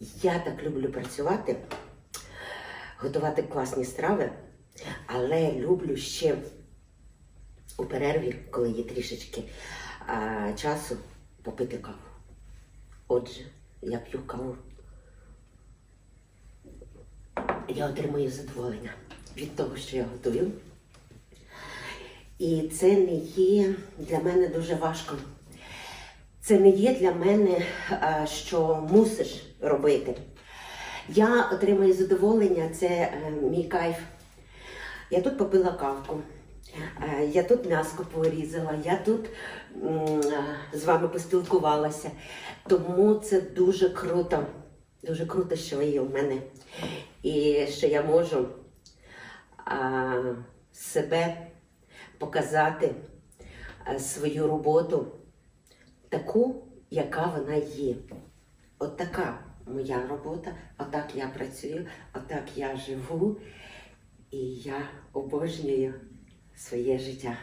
Я так люблю працювати, готувати класні страви, але люблю ще у перерві, коли є трішечки а, часу, попити каву. Отже, я п'ю каву. Я отримую задоволення від того, що я готую. І це не є для мене дуже важко. Це не є для мене, що мусиш робити. Я отримую задоволення, це е, мій кайф. Я тут попила кавку, е, я тут м'яско порізала, я тут е, з вами поспілкувалася. Тому це дуже круто. Дуже круто, що ви є у мене. І що я можу себе показати, свою роботу таку, яка вона є. От така моя робота, отак я працюю, отак я живу, і я обожнюю своє життя.